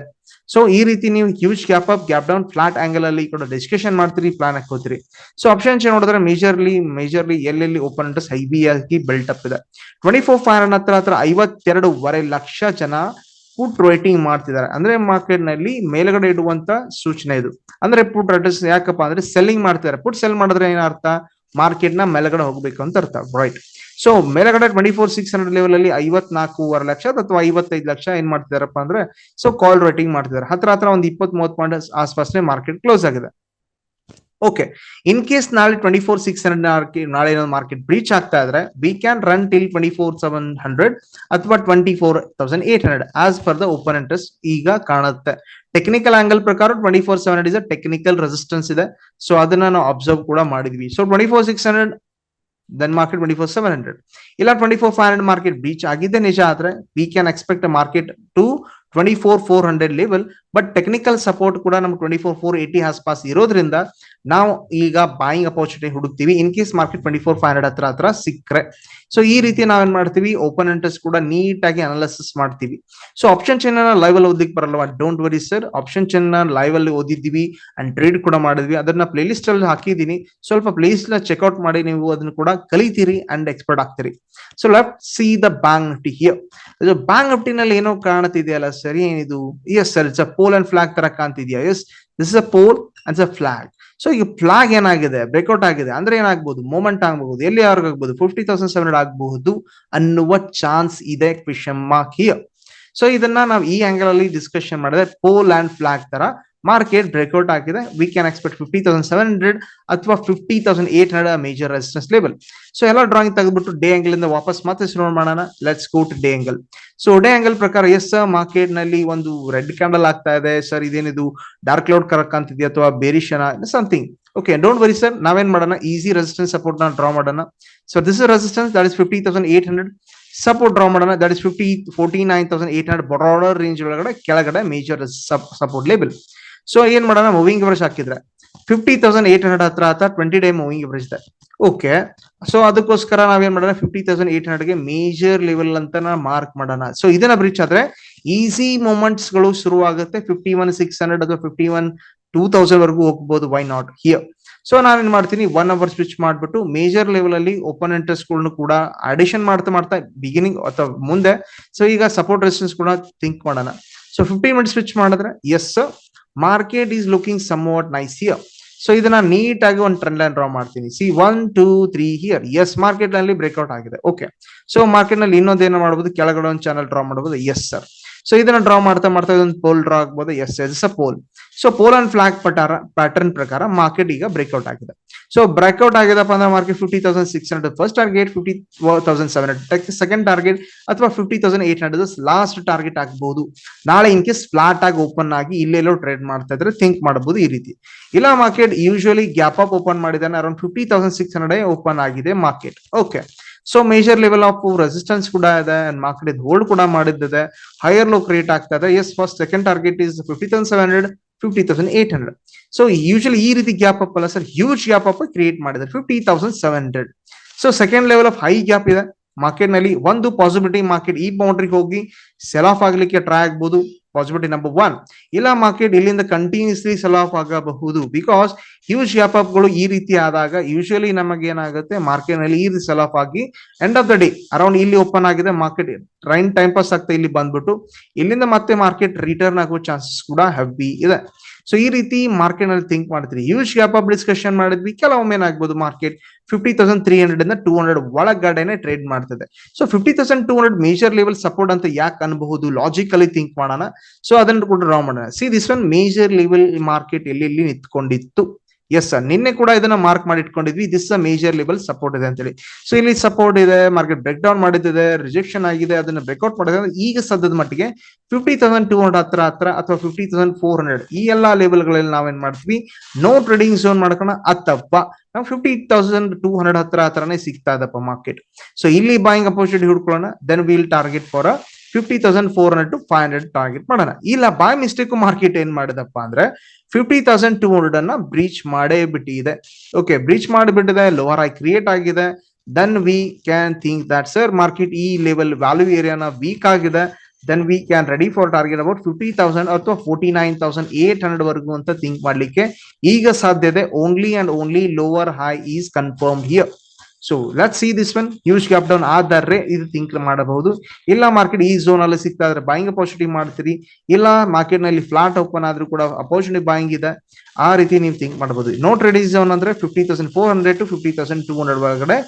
ಸೊ ಈ ರೀತಿ ನೀವು huge gap up gap down flat angle ಅಲ್ಲಿ ಕೂಡ ಡಿಸ್ಕಷನ್ ಮಾಡ್ತೀರಿ ಪ್ಲಾನ್ ಹಾಕೋತೀರಿ ಸೊ ಆಪ್ಷನ್ಸ್ ನೋಡಿದ್ರೆ ಮೇಜರ್ಲಿ ಮೇಜರ್ಲಿ ಎಲ್ಲೆಲ್ಲಿ ಓಪನ್ ಇಂಟ್ರೆಸ್ಟ್ ಬಿ ಆಗಿ ಬೆಲ್ಟ್ ಅಪ್ ಇದೆ. ಟ್ವೆಂಟಿ ಫೋರ್ ಫೈವ್ ಹತ್ರ ಹತ್ರ ಐವತ್ತೆರಡೂವರೆ ಲಕ್ಷ ಜನ ಪುಟ್ ರೈಟಿಂಗ್ ಮಾಡ್ತಿದ್ದಾರೆ. ಅಂದ್ರೆ ಮಾರ್ಕೆಟ್ನಲ್ಲಿ ಮೇಲ್ಗಡೆ ಇಡುವಂತ ಸೂಚನೆ ಇದು. ಅಂದ್ರೆ ಪುಟ್ ರೈಟರ್ಸ್ ಯಾಕಪ್ಪ ಅಂದ್ರೆ ಸೆಲ್ಲಿಂಗ್ ಮಾಡ್ತಿದ್ದಾರೆ. ಪುಟ್ ಸೆಲ್ ಮಾಡಿದ್ರೆ ಏನರ್ಥ ಮಾರ್ಕೆಟ್ನ ಮೇಲ್ಗಡೆ ಹೋಗ್ಬೇಕು ಅಂತ ಅರ್ಥ. ರೈಟ್ ಸೊ ಮೇಲ್ಗಡೆ twenty four six hundred level ಅಲ್ಲಿ ಐವತ್ನಾಲ್ಕೂವರೆ ಲಕ್ಷ ಅಥವಾ ಐವತ್ತೈದು ಲಕ್ಷ ಏನ್ ಮಾಡ್ತಿದಾರಪ್ಪ ಅಂದ್ರೆ ಸೊ ಕಾಲ್ ರೈಟಿಂಗ್ ಮಾಡ್ತಿದ್ದಾರೆ. ಹತ್ರ ಹತ್ರ ಒಂದು ಇಪ್ಪತ್ ಮೂವತ್ ಪಾಯಿಂಟ್ ಆಸ್ಪಾಸ್ನೆ ಮಾರ್ಕೆಟ್ ಕ್ಲೋಸ್ ಆಗಿದೆ. ಓಕೆ ಇನ್ ಕೇಸ್ ನಾಳೆ ಟ್ವೆಂಟಿ ಫೋರ್ ಸಿಕ್ಸ್ ಹಂಡ್ರೆಡ್ ನಾಳೆ ಮಾರ್ಕೆಟ್ ಬ್ರೀಚ್ ಆಗ್ತಾ ಇದ್ರೆ we can run till twenty four seven hundred ಅಥವಾ twenty four thousand eight hundred as far the open interest ಈಗ ಕಾಣುತ್ತೆ. ಟೆಕ್ನಿಕಲ್ ಆಂಗಲ್ ಪ್ರಕಾರ twenty four seven hundred is technical resistance ಇದೆ. So ಅದನ್ನ ನಾವು ಅಬ್ಸರ್ವ್ ಕೂಡ ಮಾಡಿದ್ವಿ. So twenty four six hundred then market twenty four seven hundred ಇಲ್ಲ twenty four five hundred market breach ಆಗಿದೆ ನಿಜ ಆದ್ರೆ we can expect market to twenty four four hundred level but technical support ಕೂಡ ನಮ್ಗೆ twenty four four eighty ಆಸ್ಪಾಸ್ ಇರೋದ್ರಿಂದ ನಾವು ಈಗ buying opportunity ಹುಡುಕ್ತಿವಿ. In case market twenty four five hundred ಹತ್ರ ಹತ್ರ ಸಿಕ್ಕರೆ. ಸೊ ಈ ರೀತಿ ನಾವೇನ್ ಮಾಡ್ತೀವಿ? ಓಪನ್ ಇಂಟ್ರೆಸ್ಟ್ ಕೂಡ ನೀಟಾಗಿ ಅನಾಲಿಸಿಸ್ ಮಾಡ್ತೀವಿ. ಸೊ ಆಪ್ಷನ್ ಚೆನ್ನ ಲೈವ್ ಅಲ್ಲಿ ಓದಿಕ್ ಬರಲ್ವಾ? ಡೋಂಟ್ ವರಿ ಸರ್ ಆಪ್ಷನ್ ಚೆನ್ನ ಲೈವ್ ಅಲ್ಲಿ ಓದಿದ್ವಿ ಅಂಡ್ ಟ್ರೇಡ್ ಕೂಡ ಮಾಡಿದ್ವಿ. ಅದನ್ನ ಪ್ಲೇ ಲಿಸ್ಟ್ ಅಲ್ಲಿ ಹಾಕಿದೀನಿ ಸ್ವಲ್ಪ ಪ್ಲೇ ಲಿಸ್ಟ್ನ ಚೆಕ್ಔಟ್ ಮಾಡಿ ನೀವು ಅದನ್ನ ಕೂಡ ಕಲಿತೀರಿ and expert ಆಗ್ತೀರಿ. So left see the bank Nifty here bank ನಿಫ್ಟಿನಲ್ಲಿ ಏನೋ ಕಾಣ್ತಿದೆಯಲ್ಲ ಸರಿ ಏನಿದು? Yes sir it's a pole and flag ತರ ಕಾಣ್ತಿದ್ಯಾ? Yes this is a pole and a flag so ಈಗ ಫ್ಲಾಗ್ ಏನಾಗಿದೆ? ಬ್ರೇಕ್ಔಟ್ ಆಗಿದೆ. ಅಂದ್ರೆ ಏನಾಗ್ಬೋದು? ಮೂಮೆಂಟ್ ಆಗಬಹುದು ಎಲ್ಲಿ ಯಾವಾಗ ಆಗ್ಬಹುದು ಫಿಫ್ಟಿ ತೌಸಂಡ್ ಸೆವೆನ್ ಹಂಡ್ರೆಡ್ ಆಗಬಹುದು ಅನ್ನುವ ಚಾನ್ಸ್ ಇದೆ ಕ್ವಿಶನ್ ಮಾರ್ಕ್ ಹಿಯರ್ ಸೊ ಇದನ್ನ ನಾವು ಈ ಆಂಗಲ್ ಅಲ್ಲಿ ಡಿಸ್ಕಷನ್ ಮಾಡಿದ್ರೆ ಪೋಲ್ ಅಂಡ್ ಫ್ಲಾಗ್ ತರ ಮಾರ್ಕೆಟ್ ಬ್ರೇಕ್ಔಟ್ ಆಗಿದೆ we can expect fifty thousand seven hundred ಅಥವಾ fifty thousand eight hundred major resistance level so ಎಲ್ಲ ಡ್ರಾಯಿಂಗ್ ತೆಗೆದ್ಬಿಟ್ಟು ಡೇ ಆಂಗಲ್ ಇಂದ ವಾಪಸ್ ಮತ್ತೆ ಶುರು ಮಾಡೋಣ. Let's go to day angle so day angle ಪ್ರಕಾರ ಎಸ್ ಮಾರ್ಕೆಟ್ನಲ್ಲಿ ಒಂದು ರೆಡ್ ಕ್ಯಾಂಡಲ್ ಆಗ್ತಾ ಇದೆ. ಸರ್ ಇದೇನಿದು ಡಾರ್ಕ್ ಕ್ಲೌಡ್ ಕರಕ್ ಅಂತಿದ್ಯಾ ಅಥವಾ ಬೇರಿಶನ something okay don't worry sir ನಾವೇನ್ ಮಾಡೋಣ? ಈಸಿ ರೆಸಿಸ್ಟೆನ್ಸ್ ಸಪೋರ್ಟ್ನ ಡ್ರಾ ಮಾಡೋಣ. So this resistance that is fifty thousand eight hundred support draw ಮಾಡೋಣ. That is fifty forty nine thousand eight hundred broader range ಒಳಗಡೆ, ಕೆಳಗಡೆ ಮೇಜರ್ ಸಪೋರ್ಟ್ ಲೇಬಲ್ so ಏನ್ ಮಾಡೋಣ? ಮೂವಿಂಗ್ ಎವರೇಜ್ ಹಾಕಿದ್ರೆ. ಫಿಫ್ಟಿ ತೌಸಂಡ್ ಏಟ್ ಹಂಡ್ರೆಡ್ ಹತ್ರ ಹತ್ರ ಟ್ವೆಂಟಿ ಡೇ ಮೂವಿಂಗ್ ಎವರೇಜ್ ಇದೆ. ಓಕೆ ಸೊ ಅದಕ್ಕೋಸ್ಕರ ನಾವೇನ್ ಮಾಡೋಣ? Fifty thousand eight ಹಂಡ್ರೆಡ್ಗೆ major level ಅಂತ ಮಾರ್ಕ್ ಮಾಡೋಣ. ಸೊ ಇದನ್ನ ಬ್ರಿಚ್ ಆದ್ರೆ ಈಸಿ ಮೂಮೆಂಟ್ಸ್ಗಳು ಶುರುವಾಗುತ್ತೆ. ಫಿಫ್ಟಿ ಒನ್ ಸಿಕ್ಸ್ ಹಂಡ್ರೆಡ್ ಅಥವಾ ಫಿಫ್ಟಿ ಒನ್ ಟೂ ತೌಸಂಡ್ ವರೆಗೂ ಹೋಗ್ಬೋದು. ವೈ ನಾಟ್ ಹಿಯರ್ ಸೊ ನಾನೇನ್ ಮಾಡ್ತೀನಿ? ಒನ್ ಅವರ್ ಸ್ವಿಚ್ ಮಾಡ್ಬಿಟ್ಟು ಮೇಜರ್ ಲೆವೆಲ್ ಅಲ್ಲಿ ಓಪನ್ ಇಂಟ್ರೆಸ್ಟ್ಗಳನ್ನು ಕೂಡ ಅಡಿಷನ್ ಮಾಡ್ತಾ ಮಾಡ್ತಾ ಬಿಗಿನಿಂಗ್ ಅಥವಾ ಮುಂದೆ. ಸೊ ಈಗ ಸಪೋರ್ಟ್ ರೆಸಿಸ್ಟೆನ್ಸ್ ಕೂಡ ಥಿಂಕ್ ಮಾಡೋಣ. ಸೊ ಫಿಫ್ಟಿ ಮಿನಿಟ್ ಸ್ವಿಚ್ ಮಾಡಿದ್ರೆ yes market is looking somewhat nice here so ಇದನ್ನ ನೀಟ್ ಆಗಿ ಒಂದು ಟ್ರೆಂಡ್ ಲೈನ್ ಡ್ರಾ ಮಾಡ್ತೀನಿ. See one two three here yes ಮಾರ್ಕೆಟ್ನಲ್ಲಿ ಬ್ರೇಕ್ಔಟ್ ಆಗಿದೆ. ಓಕೆ ಸೊ ಮಾರ್ಕೆಟ್ನಲ್ಲಿ ಇನ್ನೊಂದೇನು ಮಾಡಬಹುದು ಕೆಳಗಡೆ ಒಂದು ಚಾನಲ್ ಡ್ರಾ ಮಾಡಬಹುದು ಎಸ್ ಸರ್ ಸೊ ಇದನ್ನ ಡ್ರಾ ಮಾಡ್ತಾ ಮಾಡ್ತಾ ಇದೊಂದು ಪೋಲ್ ಡ್ರಾ ಆಗ್ಬೋದು. Yes yes a pole so pole and flag ಪಟಾರ pattern ಪ್ರಕಾರ ಮಾರ್ಕೆಟ್ ಈಗ ಬ್ರೇಕ್ಔಟ್ ಆಗಿದೆ. ಸೊ ಬ್ರೇಕ್ಔಟ್ ಆಗಿದಪ್ಪ ಅಂದ್ರೆ market fifty thousand six hundred first target fifty thousand seven hundred second target ಅಥವಾ fifty thousand eight hundred last target ಆಗ್ಬಹುದು ನಾಳೆ in case flat ಆಗಿ open ಆಗಿ ಇಲ್ಲೆಲ್ಲೋ ಟ್ರೇಡ್ ಮಾಡ್ತಾ ಇದ್ರೆ ಥಿಂಕ್ ಮಾಡಬಹುದು ಈ ರೀತಿ. ಇಲ್ಲ market usually gap up open ಮಾಡಿದಾನೆ around fifty thousand six hundred open ಆಗಿದೆ market okay so major level of resistance ಕೂಡ ಇದೆ ಅಂಡ್ ಮಾರ್ಕೆಟ್ ಹೋಲ್ಡ್ ಕೂಡ ಮಾಡಿದ್ದಿದೆ. ಹೈಯರ್ ಲೋ ಕ್ರಿಯೇಟ್ ಆಗ್ತಾ ಇದೆ. Yes first second target is fifty thousand seven hundred fifty thousand eight hundred so usually ಈ ರೀತಿ gap up ಅಲ್ಲ sir huge gap up create ಮಾಡಿದ್ದಾರೆ fifty thousand seven hundred so second level of high gap ಇದೆ. ಮಾರ್ಕೆಟ್ನಲ್ಲಿ ಒಂದು possibility market ಈ ಬೌಂಡ್ರಿಗೆ ಹೋಗಿ ಸೆಲ್ ಆಫ್ ಆಗ್ಲಿಕ್ಕೆ ಟ್ರೈ ಆಗ್ಬಹುದು ಪಾಸಿಬಿಲಿಟಿ ನಂಬರ್ ಒನ್ ಇಲ್ಲ ಮಾರ್ಕೆಟ್ ಇಲ್ಲಿಂದ ಕಂಟಿನ್ಯೂಸ್ಲಿ ಸೆಲ್ ಆಫ್ ಆಗಬಹುದು. ಬಿಕಾಸ್ ಹ್ಯೂಜ್ ಗ್ಯಾಪ್ ಅಪ್ಗಳು ಈ ರೀತಿ ಆದಾಗ ಯೂಶಲಿ ನಮಗೆ ಏನಾಗುತ್ತೆ ಮಾರ್ಕೆಟ್ನಲ್ಲಿ ಈ ರೀತಿ ಸೆಲ್ ಆಫ್ ಆಗಿ end of the day around ಇಲ್ಲಿ ಓಪನ್ ಆಗಿದೆ ಮಾರ್ಕೆಟ್ ರೈನ್ ಟೈಮ್ ಪಾಸ್ ಆಗ್ತಾ ಇಲ್ಲಿ ಬಂದ್ಬಿಟ್ಟು ಇಲ್ಲಿಂದ ಮತ್ತೆ ಮಾರ್ಕೆಟ್ ರಿಟರ್ನ್ ಆಗುವ ಚಾನ್ಸಸ್ ಕೂಡ ಹೆವಿ ಇದೆ. ಸೊ ಈ ರೀತಿ ಮಾರ್ಕೆಟ್ನಲ್ಲಿ ಥಿಂಕ್ ಮಾಡ್ತೀರಿ. ಹ್ಯೂಜ್ ಗ್ಯಾಪ್ ಅಪ್ ಡಿಸ್ಕಷನ್ ಮಾಡಿದ್ವಿ, ಕೆಲವೊಮ್ಮೆ ಏನಾಗ್ಬೋದು market fifty thousand three hundred ಇಂದ ಟೂ ಹಂಡ್ರೆಡ್ ಒಳಗಡೆನೆ ಟ್ರೇಡ್ ಮಾಡ್ತದೆ. So fifty thousand two hundred major level support ಅಂತ ಯಾಕೆ ಅನ್ಬಹುದು? ಲಾಜಿಕಲಿ ಥಿಂಕ್ ಮಾಡೋಣ. ಸೊ ಅದನ್ನು ಕೂಡ ಡ್ರಾ ಮಾಡೋಣ. See this one major level market ಎಲ್ಲಿ ನಿಂತ್ಕೊಂಡಿತ್ತು? ಎಸ್ ಸರ್ ನಿನ್ನೆ ಕೂಡ ಇದನ್ನ ಮಾರ್ಕ್ ಮಾಡಿ ಇಟ್ಕೊಂಡಿದ್ವಿ this a major level support ಇದೆ ಅಂತೇಳಿ. ಸೊ ಇಲ್ಲಿ ಸಪೋರ್ಟ್ ಇದೆ ಮಾರ್ಕೆಟ್ ಬ್ರೇಕ್ ಡೌನ್ ಮಾಡಿದ್ದಿದೆ ರಿಜೆಕ್ಷನ್ ಆಗಿದೆ, ಅದನ್ನ ಬ್ರೇಕ್ಔಟ್ ಮಾಡಿದ್ರೆ ಈಗ ಸದ್ಯದ ಮಟ್ಟಿಗೆ ಫಿಫ್ಟಿ ತೌಸಂಡ್ ಟೂ ಹಂಡ್ರೆಡ್ ಹತ್ರ ಹತ್ರ ಅಥವಾ ಫಿಫ್ಟಿ ತೌಸಂಡ್ ಫೋರ್ ಹಂಡ್ರೆಡ್ ಈ ಎಲ್ಲಾ ಲೆವೆಲ್ಗಳಲ್ಲಿ ನಾವೇನ್ ಮಾಡ್ತೀವಿ? ನೋ ಟ್ರೇಡಿಂಗ್ ಝೋನ್ ಮಾಡ್ಕೋಣ ಅತ್ತಪ್ಪ. ನಾವು ಫಿಫ್ಟಿ ತೌಸಂಡ್ ಟೂ ಹಂಡ್ರೆಡ್ ಹತ್ರ ಹತ್ರನೇ ಸಿಗ್ತಾ ಇದಪ್ಪ ಮಾರ್ಕೆಟ್ ಸೊ ಇಲ್ಲಿ buying opposite ಹುಡ್ಕೊಳ್ಳೋಣ. Then will target for fifty thousand four hundred to five hundred target ಮಾಡೋಣ. ಇಲ್ಲ ಬೈ ಮಿಸ್ಟೇಕ್ ಮಾರ್ಕೆಟ್ ಏನ್ ಮಾಡಿದಪ್ಪ ಅಂದ್ರೆ ಫಿಫ್ಟಿ ತೌಸಂಡ್ ಟೂ ಹಂಡ್ರೆಡ್ ಅನ್ನ ಬ್ರೀಚ್ ಮಾಡೇ ಬಿಟ್ಟಿದೆ. ಓಕೆ ಬ್ರೀಚ್ ಮಾಡಿಬಿಟ್ಟಿದೆ ಲೋವರ್ ಆಗಿ ಕ್ರಿಯೇಟ್ ಆಗಿದೆ. Then we can think that sir market ಈ ಲೆವೆಲ್ ವ್ಯಾಲ್ಯೂ ಏರಿಯಾನ ವೀಕ್ ಆಗಿದೆ. Then we can ready for target about fifty thousand ಅಥವಾ forty nine thousand eight hundred ವರೆಗೂ ಅಂತ ಥಿಂಕ್ ಮಾಡ್ಲಿಕ್ಕೆ ಈಗ ಸಾಧ್ಯತೆ only and only lower high is confirm here so let see this one use gap down ಆದರೆ ಇದು think ಮಾಡಬಹುದು. ಇಲ್ಲ ಮಾರ್ಕೆಟ್ ಈ ಝೋನ್ ಅಲ್ಲಿ ಸಿಗ್ತಾ ಇದ್ರೆ ಬಾಯಿಂಗ್ ಅಪೋರ್ಚುನಿಟಿ ಮಾಡ್ತೀರಿ. ಇಲ್ಲ ಮಾರ್ಕೆಟ್ನಲ್ಲಿ ಫ್ಲಾಟ್ ಓಪನ್ ಆದ್ರೂ ಕೂಡ ಅಪೋರ್ಚುನಿಟಿ ಬಾಯಿಂಗ್ ಇದೆ. ಆ ರೀತಿ ನೀವು ಥಿಂಕ್ ಮಾಡಬಹುದು. ನೋ ಟ್ರೇಡಿಂಗ್ ಝೋನ್ ಅಂದ್ರೆ fifty thousand four hundred to fifty thousand two hundred ಒಳಗಡೆ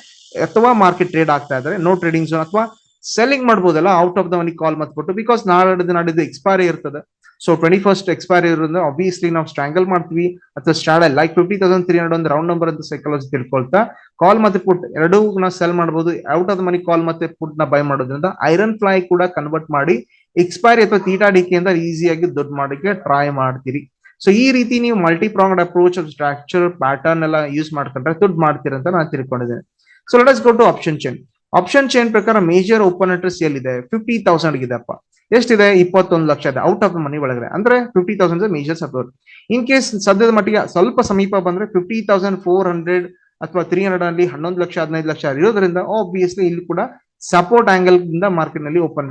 ಅಥವಾ ಮಾರ್ಕೆಟ್ ಟ್ರೇಡ್ ಆಗ್ತಾ ಇದ್ರೆ ನೋ ಟ್ರೇಡಿಂಗ್ ಝೋನ್ ಅಥವಾ ಸೆಲ್ಲಿಂಗ್ ಮಾಡ್ಬೋದಲ್ಲ out of the money call ಮತ್ಬಿಟ್ಟು because ನಾಳೆ ನಾಡಿದ್ದು ಎಕ್ಸ್ಪೈರಿ ಇರ್ತದೆ. ಸೊ ಟ್ವೆಂಟಿ ಫಸ್ಟ್ ಎಕ್ಸ್ಪೈರ್ ಇರೋದ್ರಿಂದ ಆಬ್ವಿಯಸ್ಲಿ ನಾವು ಸ್ಟ್ರಾಂಗಲ್ ಮಾಡ್ತೀವಿ. ಅಥವಾ straddle like fifty thousand three hundred ಒಂದು ರೌಂಡ್ ನಂಬರ್ ಅಂತ ಸೈಕಾಲಜಿ ತಿಳ್ಕೊಳ್ತಾ. ಕಾಲ್ ಮತ್ತೆ ಪುಟ್ ಎರಡೂ ನಾವು ಸೆಲ್ ಮಾಡಬಹುದು ಔಟ್ ಆಫ್ ಮನಿ ಕಾಲ್ ಮತ್ತೆ ಪುಟ್ನ ಬೈ ಮಾಡೋದ್ರಿಂದ ಐರನ್ ಫ್ಲೈ ಕೂಡ ಕನ್ವರ್ಟ್ ಮಾಡಿ ಎಕ್ಸ್ಪೈರಿ ಅಥವಾ ತೀಟಾ ಡಿಕೆಯಿಂದ ಈಸಿಯಾಗಿ ದುಡ್ಡು ಮಾಡೋಕೆ ಟ್ರೈ ಮಾಡ್ತೀರಿ. ಸೊ ಈ ರೀತಿ ನೀವು multi pronged approach structure pattern ಎಲ್ಲ ಯೂಸ್ ಮಾಡ್ಕೊಂಡ್ರೆ ದುಡ್ಡು ಅಂತ ನಾನು ತಿಳ್ಕೊಂಡಿದ್ದೇನೆ. So let go to option chain option chain ಪ್ರಕಾರ ಮೇಜರ್ ಓಪನ್ ಅಡ್ರೆಸ್ ಎಲ್ಲಿದೆ? ಫಿಫ್ಟಿ ತೌಸಂಡ್ ಇದೆಪ್ಪ ಎಷ್ಟಿದೆ? ಇಪ್ಪತ್ತೊಂದು ಲಕ್ಷ ಇದೆ ಔಟ್ ಆಫ್ ಮನಿ ಒಳಗಡೆ. ಅಂದ್ರೆ fifty thousand major support in case ಸದ್ಯದ ಮಟ್ಟಿಗೆ ಸ್ವಲ್ಪ ಸಮೀಪ ಬಂದ್ರೆ ಫಿಫ್ಟಿ ತೌಸಂಡ್ ಫೋರ್ ಹಂಡ್ರೆಡ್ ಅಥವಾ ತ್ರೀ ಹಂಡ್ರೆಡ್ ಅಲ್ಲಿ ಹನ್ನೊಂದು ಲಕ್ಷ, ಹದಿನೈದು ಲಕ್ಷ ಇರೋದ್ರಿಂದ ಆಬ್ವಿಯಸ್ಲಿ ಇಲ್ಲಿ ಕೂಡ ಸಪೋರ್ಟ್ ಆಂಗಲ್ ಇಂದ ಮಾರ್ಕೆಟ್ನಲ್ಲಿ ಓಪನ್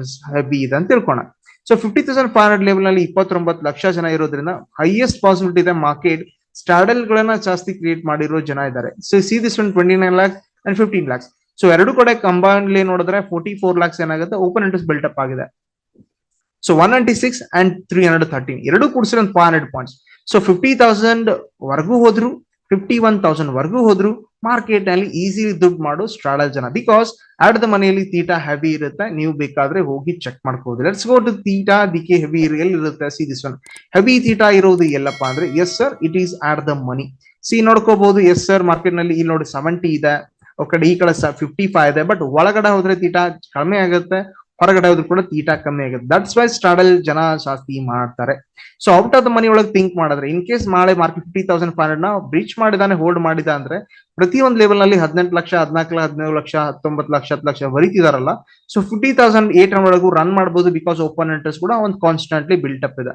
ಬಿ ಇದೆ ಅಂತ ತಿಳ್ಕೋಣ. So fifty thousand five hundred ಲೆವೆಲ್ನಲ್ಲಿ ಇಪ್ಪತ್ತೊಂಬತ್ತು ಲಕ್ಷ ಜನ ಇರೋದ್ರಿಂದ ಹೈಯೆಸ್ಟ್ ಪಾಸಿಬಿಲಿಟಿ ಇದೆ ಮಾರ್ಕೆಟ್ ಸ್ಟಾಡಲ್ ಗಳನ್ನ ಜಾಸ್ತಿ ಕ್ರಿಯೇಟ್ ಮಾಡಿರೋ ಜನ ಇದ್ದಾರೆ. So see this one twenty nine lakhs and fifteen lakhs so ಎರಡು ಕಡೆ ಕಂಬೈನ್ಲಿ ನೋಡಿದ್ರೆ ಫೋರ್ಟಿ ಫೋರ್ ಲ್ಯಾಕ್ಸ್ ಏನಾಗುತ್ತೆ ಓಪನ್ ಇಂಟ್ರೆಸ್ಟ್ ಅಪ್ ಆಗಿದೆ. So one ninety six and three hundred thirteen ಎರಡು ಕೂಡಿಸಿದ್ರೆ ಒಂದು five hundred points so fifty thousand ವರ್ಗೂ ಹೋದ್ರು ಫಿಫ್ಟಿ ಒನ್ ತೌಸಂಡ್ ವರ್ಗೂ ಹೋದ್ರು. ಮಾರ್ಕೆಟ್ನಲ್ಲಿ ಈಸಿಲಿ ದುಡ್ಡು ಮಾಡೋ ಸ್ಟ್ರಾಡಲ್ ಜನ. ಬಿಕಾಸ್ ಆಡದ ಮನೆಯಲ್ಲಿ ತೀಟಾ ಹೆವಿ ಇರುತ್ತೆ. ನೀವು ಬೇಕಾದ್ರೆ ಹೋಗಿ check ಮಾಡ್ಕೋದು let's go to theta decay heavy ಎಲ್ಲಿ ಇರುತ್ತೆ? See this one heavy theta ಇರೋದು ಎಲ್ಲಪ್ಪ ಅಂದ್ರೆ yes sir it is at the money see ನೋಡ್ಕೋಬಹುದು yes sir ಮಾರ್ಕೆಟ್ನಲ್ಲಿ ಇಲ್ಲಿ ನೋಡಿ ಸೆವೆಂಟಿ ಇದೆ. ಕಡೆ ಈ ಕಡೆ ಫಿಫ್ಟಿ ಫೈವ್ ಇದೆ. ಬಟ್ ಒಳಗಡೆ ಹೋದ್ರೆ ತೀಟಾ ಕಡಿಮೆ ಆಗುತ್ತೆ. ಹೊರಗಡೆ ಹೋದ್ರು ಕೂಡ ತೀಟಾ ಕಮ್ಮಿ ಆಗುತ್ತೆ. ದಟ್ಸ್ ವೈ ಸ್ಟಾಡಲ್ ಜನ ಜಾಸ್ತಿ ಮಾಡ್ತಾರೆ. So out of the money ಒಳಗೆ ಥಿಂಕ್ ಮಾಡಿದ್ರೆ ಇನ್ ಕೇಸ್ ನಾಳೆ ಮಾರ್ಕೆಟ್ ಫಿಫ್ಟಿ ತೌಸಂಡ್ ಫೈವ್ ಹಂಡ್ರೆಡ್ನ ಬ್ರೀಚ್ ಮಾಡಿದಾನೆ ಹೋಲ್ಡ್ ಮಾಡಿದ ಅಂದ್ರೆ ಒಂದು ಲೆವೆಲ್ನಲ್ಲಿ ಹದಿನೆಂಟು ಲಕ್ಷ, ಹದಿನಾಲ್ಕು ಹದಿನೇಳು ಲಕ್ಷ, ಹತ್ತೊಂಬತ್ತು ಲಕ್ಷ, ಹತ್ತು lakh ಬರೀತಿದಾರಲ್ಲ. So fifty thousand eight hundred run ಮಾಡಬಹುದು ಬಿಕಾಸ್ ಓಪನ್ ಇಂಟ್ರೆಸ್ಟ್ ಕೂಡ ಒಂದು ಕಾನ್ಸ್ಟೆಂಟ್ಲಿ ಬಿಲ್ಟ್ ಅಪ್ ಇದೆ.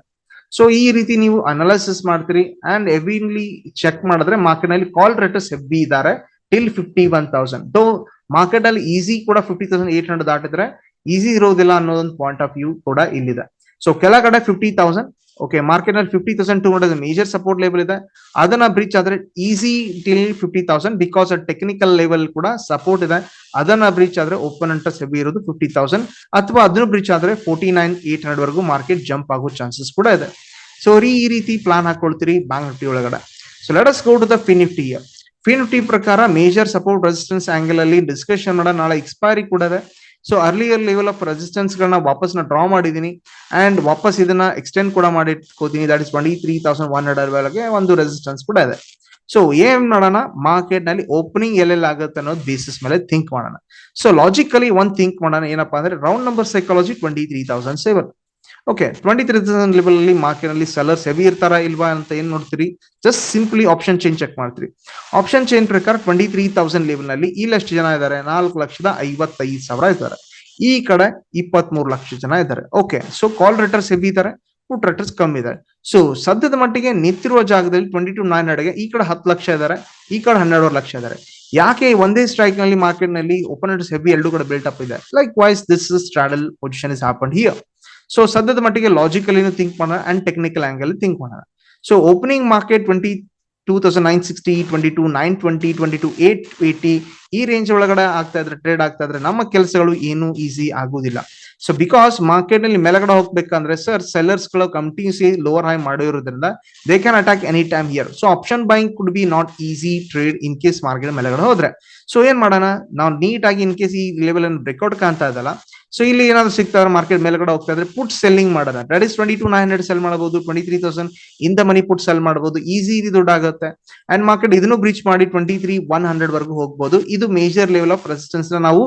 ಸೊ ಈ ರೀತಿ ನೀವು ಅನಾಲಿಸಿಸ್ ಮಾಡ್ತೀರಿ ಅಂಡ್ ಎವಿನ್ಲಿ ಚೆಕ್ ಮಾಡಿದ್ರೆ ಮಾರ್ಕೆಟ್ನಲ್ಲಿ ಕಾಲ್ ರೇಟಸ್ ಹೆವಿ ಇದಾರೆ till fifty one thousand market ಅಲ್ಲಿ ಈಸಿ ಕೂಡ ಫಿಫ್ಟಿ ತೌಸಂಡ್ ಏಟ್ ಹಂಡ್ರೆಡ್ ದಾಟಿದ್ರೆ ಈಸಿ ಇರೋದಿಲ್ಲ ಅನ್ನೋದೊಂದು ಪಾಯಿಂಟ್ ಆಫ್ ವ್ಯೂ ಕೂಡ ಇಲ್ಲಿದೆ. ಸೊ ಕೆಳಗಡೆ ಫಿಫ್ಟಿ ತೌಸಂಡ್ ಓಕೆ ಮಾರ್ಕೆಟ್ನಲ್ಲಿ fifty thousand two hundred major support level ಇದೆ. ಅದನ್ನ ಬ್ರಿಚ್ ಆದ್ರೆ easy till fifty thousand because technical level ಕೂಡ ಸಪೋರ್ಟ್ ಇದೆ. ಅದನ್ನ ಬ್ರಿಚ್ ಆದ್ರೆ ಓಪನ್ ಅಂತ ಸೆಬಿ ಇರೋದು ಫಿಫ್ಟಿ ತೌಸಂಡ್ ಅಥವಾ ಅದನ್ನು ಬ್ರಿಚ್ ಆದ್ರೆ ಫೋರ್ಟಿ ನೈನ್ ಏಟ್ ಹಂಡ್ರೆಡ್ ವರೆಗೂ ಮಾರ್ಕೆಟ್ ಜಂಪ್ ಆಗೋ ಚಾನ್ಸಸ್ ಕೂಡ ಇದೆ. ಸೊ ಈ ರೀತಿ ಪ್ಲಾನ್ ಹಾಕೊಳ್ತೀರಿ ಬ್ಯಾಂಕ್ ನಿಫ್ಟಿ ಒಳಗಡೆ. So let us go to the fin Nifty fin Nifty ಪ್ರಕಾರ ಮೇಜರ್ ಸಪೋರ್ಟ್ ರೆಸಿಸ್ಟೆನ್ಸ್ ಆಂಗಲ್ ಅಲ್ಲಿ ಡಿಸ್ಕಷನ್ ಮಾಡೋಣ. ನಾಳೆ ಎಕ್ಸ್ಪೈರಿ ಕೂಡ ಇದೆ. So earlier level of resistance ಗಳನ್ನ ವಾಪಸ್ ನಾ ಡ್ರಾ ಮಾಡಿದೀನಿ. ಅಂಡ್ ವಾಪಸ್ ಇದನ್ನ ಎಕ್ಸ್ಟೆಂಡ್ ಕೂಡ ಮಾಡಿ ಇಟ್ಕೋತೀನಿ that is twenty three thousand one hundred ಒಳಗೆ ಒಂದು ರೆಸಿಸ್ಟೆನ್ಸ್ ಕೂಡ ಇದೆ. ಸೊ ಏನ್ ಮಾಡೋಣ? ಮಾರ್ಕೆಟ್ನಲ್ಲಿ ಓಪನಿಂಗ್ ಎಲ್ಲೆಲ್ಲ ಆಗುತ್ತೆ ಅನ್ನೋದು ಬೇಸಿಸ್ ಮೇಲೆ ಥಿಂಕ್ ಮಾಡೋಣ. ಸೊ ಲಾಜಿಕಲಿ ಒಂದ್ ಥಿಂಕ್ ಮಾಡೋಣ. ಏನಪ್ಪಾ ಅಂದ್ರೆ round number psychology twenty three thousand seven okay twenty three thousand level ಅಲ್ಲಿ ಮಾರ್ಕೆಟ್ ಅಲ್ಲಿ ಸೆಲ್ಲರ್ಸ್ ಹೆವಿ ಇರ್ತಾರ ಇಲ್ವಾ ಅಂತ ಏನ್ ನೋಡ್ತೀರಿ? Just simply option change check ಮಾಡ್ತೀರಿ. ಆಪ್ಷನ್ ಚೇಂಜ್ ಪ್ರಕಾರ ಟ್ವೆಂಟಿ ತ್ರೀ ತೌಸಂಡ್ ಲೆವೆಲ್ನಲ್ಲಿ ಇಲ್ಲಿ ಎಷ್ಟು ಜನ ಇದ್ದಾರೆ. ನಾಲ್ಕು ಲಕ್ಷದ ಐವತ್ತೈದು ಸಾವಿರ ಇದ್ದಾರೆ. ಈ ಕಡೆ ಇಪ್ಪತ್ತ್ ಮೂರು ಲಕ್ಷ ಜನ ಇದ್ದಾರೆ. Okay so call writers heavy ಇದ್ದಾರೆ ಪುಟ್ ರೆಟರ್ಸ್ ಕಮ್ಮಿ ಇದ್ದಾರೆ. ಸೊ ಸದ್ಯದ ಮಟ್ಟಿಗೆ ನಿಂತಿರುವ ಜಾಗದಲ್ಲಿ ಟ್ವೆಂಟಿ ಟು ನೈನ್ ಹಂಡ್ರೆಡ್ಗೆ ಈ ಕಡೆ ಹತ್ತು ಲಕ್ಷ ಇದ್ದಾರೆ, ಈ ಕಡೆ ಹನ್ನೆರಡು ಲಕ್ಷ ಇದ್ದಾರೆ. ಯಾಕೆ ಒಂದೇ ಸ್ಟ್ರೈಕ್ನಲ್ಲಿ ಮಾರ್ಕೆಟ್ನಲ್ಲಿ ಓಪನರ್ಸ್ ಹೆವಿ ಎರಡು ಕಡೆ ಬಿಲ್ಟ್ ಅಪ್ ಇದೆ? Likewise this straddle position is happen here so ಸದ್ಯದ ಮಟ್ಟಿಗೆ ಲಾಜಿಕಲಿನೂ ಥಿಂಕ್ ಮಾಡೋಣ ಅಂಡ್ ಟೆಕ್ನಿಕಲ್ ಆಂಗಲ್ ಥಿಂಕ್ ಮಾಡೋಣ. So opening market twenty two thousand nine sixty twenty two nine twenty twenty two eight eighty ಈ range ಒಳಗಡೆ ಆಗ್ತಾ ಇದ್ರೆ ಟ್ರೇಡ್ ಆಗ್ತಾ ಇದ್ರೆ ನಮ್ಮ ಕೆಲಸಗಳು ಏನು ಈಸಿ ಆಗುದಿಲ್ಲ. ಸೊ ಬಿಕಾಸ್ ಮಾರ್ಕೆಟ್ನಲ್ಲಿ ಮೇಲಗಡೆ ಹೋಗ್ಬೇಕಂದ್ರೆ ಸರ್ ಸೆಲ್ಲರ್ಸ್ಗಳು ಕಂಟಿನ್ಯೂಸ್ಲಿ ಲೋವರ್ ಹೈ ಮಾಡಿರೋದ್ರಿಂದ they can attack any time here so option buying could be not easy trade in case market ಮೆಲಗಡೆ ಹೋದ್ರೆ. ಸೊ ಏನ್ ಮಾಡೋಣ? ನಾವು ನೀಟ್ ಆಗಿ ಇನ್ ಕೇಸ್ ಈ ಲೆವೆಲ್ ಅನ್ನು ಬ್ರೇಕ್ಔಟ್ ಕಾಣ್ತಾ ಇದಲ್ಲ ಸೊ ಇಲ್ಲಿ ಏನಾದ್ರು ಸಿಗ್ತಾ ಮಾರ್ಕೆಟ್ ಮೇಲ್ಗಡೆ ಹೋಗ್ತಾ ಇದ್ರೆ ಪುಟ್ ಸೆಲ್ಲಿಂಗ್ ಮಾಡೋದ that is twenty two nine hundred sell ಮಾಡಬಹುದು ಟ್ವೆಂಟಿ ತ್ರೀ ತೌಸಂಡ್ ಇಂದ ಮನಿ ಪುಟ್ ಸೆಲ್ ಮಾಡಬಹುದು ಈಸಿ ಇದು ದುಡ್ಡಾಗುತ್ತೆ. ಅಂಡ್ ಮಾರ್ಕೆಟ್ ಇದನ್ನು ಬ್ರೀಚ್ ಮಾಡಿ ಟ್ವೆಂಟಿ ತ್ರೀ ಒನ್ ಹಂಡ್ರೆಡ್ ವರೆಗೂ ಹೋಗಬಹುದು ಇದು ಮೇಜರ್ ಲೆವೆಲ್ ಆಫ್ ರೆಸಿಸ್ಟೆನ್ಸ್ ನಾವು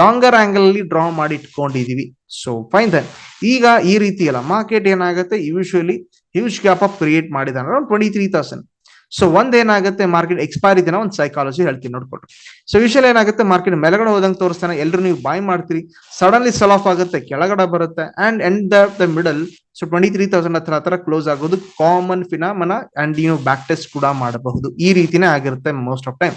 ಲಾಂಗರ್ ಆಂಗಲ್ ಅಲ್ಲಿ ಡ್ರಾ ಮಾಡಿ ಇಟ್ಕೊಂಡಿದೀವಿ. ಸೊ ಫೈನ್ ದನ್ ಈಗ ಈ ರೀತಿ ಅಲ್ಲ ಮಾರ್ಕೆಟ್ ಏನಾಗುತ್ತೆ? Usually huge gap up create ಮಾಡಿದ ಟ್ವೆಂಟಿ ತ್ರೀ ತೌಸಂಡ್ ಸೊ ಒಂದ್ ಏನಾಗುತ್ತೆ ಮಾರ್ಕೆಟ್ ಎಕ್ಸ್ಪೈರಿ ದಿನ ಒಂದು ಸೈಕಾಲಜಿ ಹೇಳ್ತೀನಿ ನೋಡ್ಕೊಟ್ಟು ಸೊ ಯೂಶಲ್ ಏನಾಗುತ್ತೆ ಮಾರ್ಕೆಟ್ ಮೇಲ್ಗಡೆ ಹೋದಂಗೆ ತೋರಿಸ್ತಾನೆ ಎಲ್ಲರೂ ನೀವು ಬಾಯ್ ಮಾಡ್ತೀರಿ ಸಡನ್ಲಿ ಸೆಲ್ ಆಫ್ ಆಗುತ್ತೆ, ಕೆಳಗಡೆ ಬರುತ್ತೆ and end the the middle so twenty three thousand ಹತ್ರ ಹತ್ರ ಕ್ಲೋಸ್ ಆಗೋದು ಕಾಮನ್ ಫಿನಾಮನ ಅಂಡ್ ನೀವು ಬ್ಯಾಕ್ ಟೆಸ್ಟ್ ಕೂಡ ಮಾಡಬಹುದು. ಈ ರೀತಿನೇ ಆಗಿರುತ್ತೆ ಮೋಸ್ಟ್ ಆಫ್ ಟೈಮ್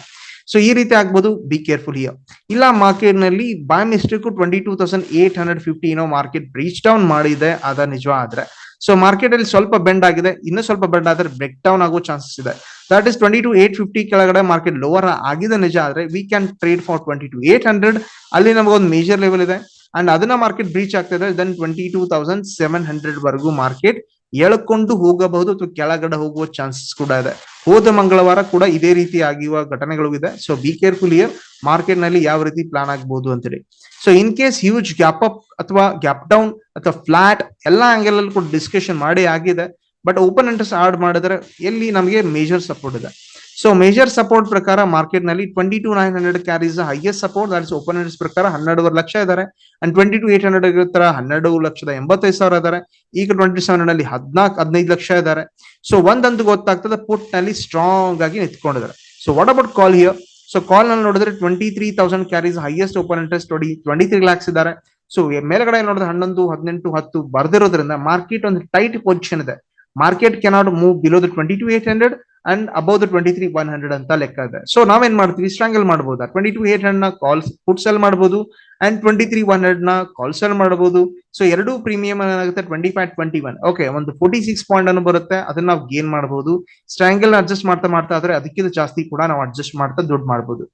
ಸೊ ಈ ರೀತಿ ಆಗ್ಬೋದು ಬಿ ಕೇರ್ಫುಲ್ ಹಿಯರ್ ಇಲ್ಲ ಮಾರ್ಕೆಟ್ನಲ್ಲಿ by mistake twenty two thousand eight hundred fifty ಏನೋ ಮಾರ್ಕೆಟ್ ಬ್ರೀಚ್ ಡೌನ್ ಮಾಡಿದೆ, ಅದ ನಿಜ ಆದ್ರೆ. ಸೊ ಮಾರ್ಕೆಟ್ ಅಲ್ಲಿ ಸ್ವಲ್ಪ ಬೆಂಡ್ ಆಗಿದೆ. ಇನ್ನೂ ಸ್ವಲ್ಪ ಬೆಂಡ್ ಆದ್ರೆ ಬ್ರೇಕ್ ಡೌನ್ ಆಗೋ ಚಾನ್ಸಸ್ ಇದೆ. That is twenty two eight fifty ಕೆಳಗಡೆ ಮಾರ್ಕೆಟ್ ಲೋವರ್ ಆಗಿದೆ ನಿಜ ಆದ್ರೆ we can trade for twenty two eight hundred ಅಲ್ಲಿ ನಮಗೆ ಒಂದು ಮೇಜರ್ ಲೆವೆಲ್ ಇದೆ. ಅಂಡ್ ಅದನ್ನ ಮಾರ್ಕೆಟ್ ಬ್ರೀಚ್ ಆಗ್ತಾ ಇದೆ. Then twenty two thousand seven hundred ವರೆಗೂ ಮಾರ್ಕೆಟ್ ಎಳ್ಕೊಂಡು ಹೋಗಬಹುದು ಅಥವಾ ಕೆಳಗಡೆ ಹೋಗುವ ಚಾನ್ಸಸ್ ಕೂಡ ಇದೆ. ಹೋದ ಮಂಗಳವಾರ ಕೂಡ ಇದೇ ರೀತಿ ಆಗಿರುವ ಘಟನೆಗಳು ಇದೆ. ಸೊ ಬಿ ಕೇರ್ಫುಲ್ ಇಯರ್ ಮಾರ್ಕೆಟ್ನಲ್ಲಿ ಯಾವ ರೀತಿ ಪ್ಲಾನ್ ಆಗಬಹುದು ಅಂತೇಳಿ. So in case huge gap up ಅಥವಾ ಗ್ಯಾಪ್ ಡೌನ್ ಅಥವಾ ಫ್ಲಾಟ್ ಎಲ್ಲ ಆಂಗಲ್ ಅಲ್ಲಿ ಕೂಡ ಡಿಸ್ಕಷನ್ ಮಾಡಿ ಆಗಿದೆ. ಬಟ್ ಓಪನ್ ಇಂಟ್ರೆಸ್ಟ್ ಆಡ್ ಮಾಡಿದ್ರೆ ಎಲ್ಲಿ ನಮಗೆ ಮೇಜರ್ ಸಪೋರ್ಟ್ ಇದೆ. ಸೊ ಮೇಜರ್ ಸಪೋರ್ಟ್ ಪ್ರಕಾರ ಮಾರ್ಕೆಟ್ನಲ್ಲಿ twenty two nine hundred carries highest support that is open interest ಪ್ರಕಾರ ಹನ್ನೆರಡುವರೆ ಲಕ್ಷ ಇದ್ದಾರೆ and twenty two eight hundred ಇರ್ತಾರ ಹನ್ನೆರಡು ಲಕ್ಷದ ಎಂಬತ್ತೈದು ಸಾವಿರ ಇದ್ದಾರೆ ಈಗ ಟ್ವೆಂಟಿ ಸೆವೆನ್ ಅಲ್ಲಿ ಹದಿನಾಲ್ಕು, ಹದಿನೈದು ಲಕ್ಷ ಇದ್ದಾರೆ ಸೊ ಒಂದಂತೂ ಗೊತ್ತಾಗ್ತದೆ ಪುಟ್ನಲ್ಲಿ ಸ್ಟ್ರಾಂಗ್ ಆಗಿ ನಿಂತ್ಕೊಂಡಿದ್ದಾರೆ. So what about call here so ಕಾಲ್ನಲ್ಲಿ ನೋಡಿದ್ರೆ twenty three thousand carries highest open interest ನೋಡಿ ಟ್ವೆಂಟಿ ತ್ರೀ ಲ್ಯಾಕ್ಸ್ ಇದ್ದಾರೆ ಸೊ ಮೇಲ್ಗಡೆ ನೋಡಿದ್ರೆ ಹನ್ನೊಂದು, ಹದಿನೆಂಟು, ಹತ್ತು ಬರ್ದಿರೋದ್ರಿಂದ ಮಾರ್ಕೆಟ್ ಒಂದು ಟೈಟ್ ಪೊಸಿಷನ್ ಇದೆ. Market cannot move below the twenty two eight hundred and above the twenty three one hundred ಅಂತ ಲೆಕ್ಕ ಇದೆ. ಸೊ ನಾವೇನ್ ಮಾಡ್ತೀವಿ? ಸ್ಟ್ರಾಂಗಲ್ ಮಾಡಬಹುದಾ ಟ್ವೆಂಟಿ ಟು ಏಟ್ ಹಂಡ್ರೆಡ್ನ ಕಾಲ್ ಫುಡ್ ಸೆಲ್ ಮಾಡಬಹುದು ಅಂಡ್ ಟ್ವೆಂಟಿ ತ್ರೀ ಒನ್ ಹಂಡ್ರೆಡ್ನ ಕಾಲ್ ಸೆಲ್ ಮಾಡಬಹುದು ಸೊ ಎರಡು ಪ್ರೀಮಿಯಂ ಏನಾಗುತ್ತೆ? Twenty five twenty one okay ಒಂದು ಫೋರ್ಟಿ ಸಿಕ್ಸ್ ಪಾಯಿಂಟ್ ಅನ್ನು ಬರುತ್ತೆ. ಅದನ್ನ ನಾವು ಗೇನ್ ಮಾಡಬಹುದು ಸ್ಟ್ರಾಂಗಲ್ ಅಡ್ಜಸ್ಟ್ ಮಾಡ್ತಾ ಮಾಡ್ತಾ ಆದ್ರೆ ಅದಕ್ಕಿಂತ ಜಾಸ್ತಿ ಕೂಡ ನಾವು ಅಡ್ಜಸ್ಟ್ ಮಾಡ್ತಾ ದುಡ್ಡು ಮಾಡಬಹುದು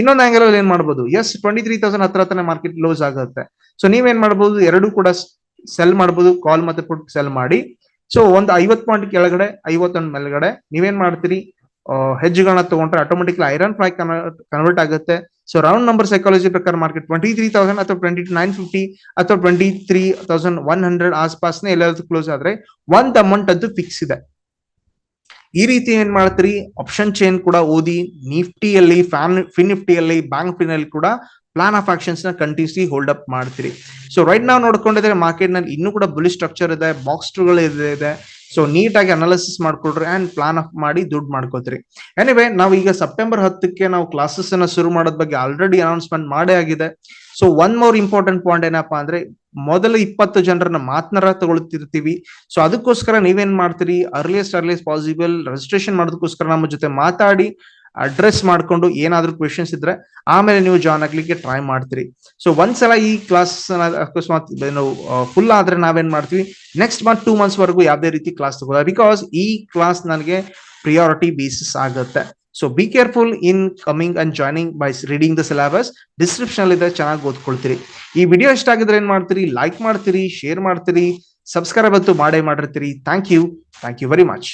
ಇನ್ನೊಂದು ಆಂಗಲ್ ಅಲ್ಲಿ ಏನ್ ಮಾಡಬಹುದು ಎಸ್ ಟ್ವೆಂಟಿ ತ್ರೀ ತೌಸಂಡ್ ಹತ್ರ ಹತ್ರ ಮಾರ್ಕೆಟ್ ಕ್ಲೋಸ್ ಆಗುತ್ತೆ. ಸೊ ನೀವೇನ್ ಮಾಡಬಹುದು ಎರಡು ಕೂಡ ಸೆಲ್ ಮಾಡಬಹುದು ಕಾಲ್ ಮತ್ತೆ ಪುಟ್ ಸೆಲ್ ಮಾಡಿ. ಸೊ ಒಂದು ಐವತ್ ಪಾಯಿಂಟ್ ಕೆಳಗಡೆ, ಐವತ್ತೊಂದು ಮೇಲ್ಗಡೆ, ನೀವೇನ್ ಮಾಡ್ತೀರಿ? ಹೆಜ್ಜೆಗಳನ್ನ ತಗೊಂಡ್ರೆ ಆಟೋಮೆಟಿಕ್ಲಿ ಐರನ್ ಫ್ಲೈ ಕನ್ವರ್ಟ್ ಆಗುತ್ತೆ. ಸೊ ರೌಂಡ್ ನಂಬರ್ ಸೈಕಾಲಜಿ ಪ್ರಕಾರ ಮಾರ್ಕೆಟ್ ಟ್ವೆಂಟಿ ತ್ರೀ ತೌಸಂಡ್ ಅಥವಾ ಟ್ವೆಂಟಿ ಟು ನೈನ್ ಫಿಫ್ಟಿ ಅಥವಾ twenty three thousand one hundred ಆಸ್ಪಾಸ್ನೇ ಎಲ್ಲಾದ್ರೂ ಕ್ಲೋಸ್ ಆದ್ರೆ ಒಂದ್ ಅಮೌಂಟ್ ಅದು ಫಿಕ್ಸ್ ಇದೆ. ಈ ರೀತಿ ಏನ್ ಮಾಡ್ತೀರಿ? ಆಪ್ಷನ್ ಚೈನ್ ಕೂಡ ಓದಿ, ನಿಫ್ಟಿಯಲ್ಲಿ ಫ್ಯಾನ್ ಫಿನ್ ನಿಫ್ಟಿಯಲ್ಲಿ ಬ್ಯಾಂಕ್ ಫಿನಲ್ಲಿ ಕೂಡ ಪ್ಲಾನ್ ಆಫ್ ಆಕ್ಷನ್ಸ್ನ ಕಂಟಿನ್ಯೂಸ್ಲಿ ಹೋಲ್ಡ್ ಅಪ್ ಮಾಡ್ತೀರಿ. ಸೊ ರೈಟ್ ನಾವು ನೋಡ್ಕೊಂಡಿದ್ರೆ ಮಾರ್ಕೆಟ್ನಲ್ಲಿ ಇನ್ನೂ ಕೂಡ ಬುಲಿ ಸ್ಟ್ರಕ್ಚರ್ ಇದೆ ಬಾಕ್ಸ್ಗಳು ಇದೆ ಸೊ ನೀಟಾಗಿ ಅನಾಲಿಸಿಸ್ ಮಾಡ್ಕೊಳ್ರಿ ಅಂಡ್ ಪ್ಲಾನ್ ಆಫ್ ಮಾಡಿ ದುಡ್ಡು ಮಾಡ್ಕೋತೀರಿ. ಎನಿವೆ ನಾವು ಈಗ ಸೆಪ್ಟೆಂಬರ್ ಹತ್ತಕ್ಕೆ ನಾವು ಕ್ಲಾಸಸ್ ಅನ್ನ ಶುರು ಮಾಡೋದ್ ಬಗ್ಗೆ ಆಲ್ರೆಡಿ ಅನೌನ್ಸ್ಮೆಂಟ್ ಮಾಡೇ ಆಗಿದೆ. So one more important point ಏನಪ್ಪಾ ಅಂದ್ರೆ ಮೊದಲ ಇಪ್ಪತ್ತು ಜನರನ್ನ ಮಾತ್ನರ ತಗೊಳ್ತಿರ್ತೀವಿ. ಸೊ ಅದಕ್ಕೋಸ್ಕರ ನೀವೇನ್ ಮಾಡ್ತೀರಿ? ಅರ್ಲಿಯಸ್ಟ್ ಅರ್ಲಿಯಸ್ಟ್ ಪಾಸಿಬಲ್ ರಿಜಿಸ್ಟ್ರೇಷನ್ ಮಾಡೋದಕ್ಕೋಸ್ಕರ ನಮ್ಮ ಜೊತೆ ಮಾತಾಡಿ. ಅಡ್ರೆಸ್ ಮಾಡ್ಕೊಂಡು ಏನಾದ್ರೂ ಕ್ವೆಶನ್ಸ್ ಇದ್ರೆ ಆಮೇಲೆ ನೀವು ಜಾಯ್ನ್ ಆಗ್ಲಿಕ್ಕೆ ಟ್ರೈ ಮಾಡ್ತೀರಿ. ಸೊ ಒಂದ್ಸಲ ಈ ಕ್ಲಾಸ್ ಅಕಸ್ಮಾತ್ ಏನು ಫುಲ್ ಆದ್ರೆ ನಾವೇನ್ ಮಾಡ್ತೀವಿ? ನೆಕ್ಸ್ಟ್ ಮಂತ್ ಟೂ ಮಂತ್ಸ್ ವರೆಗೂ ಯಾವುದೇ ರೀತಿ ಕ್ಲಾಸ್ ತಗೋಲ್ಲ ಬಿಕಾಸ್ ಈ ಕ್ಲಾಸ್ ನನಗೆ ಪ್ರಿಯಾರಿಟಿ ಬೇಸಿಸ್ ಆಗುತ್ತೆ. So be careful in coming and joining by reading the syllabus description ಅಲ್ಲಿ ಇದೆ ಚೆನ್ನಾಗಿ ಓದ್ಕೊಳ್ತೀರಿ. ಈ ವಿಡಿಯೋ ಇಷ್ಟ ಆಗಿದ್ರೆ ಏನ್ ಮಾಡ್ತೀರಿ? ಲೈಕ್ ಮಾಡ್ತೀರಿ ಶೇರ್ ಮಾಡ್ತೀರಿ ಸಬ್ಸ್ಕ್ರೈಬ್ ಅಂತೂ ಮಾಡೇ ಮಾಡಿರ್ತೀರಿ. Thank you thank you very much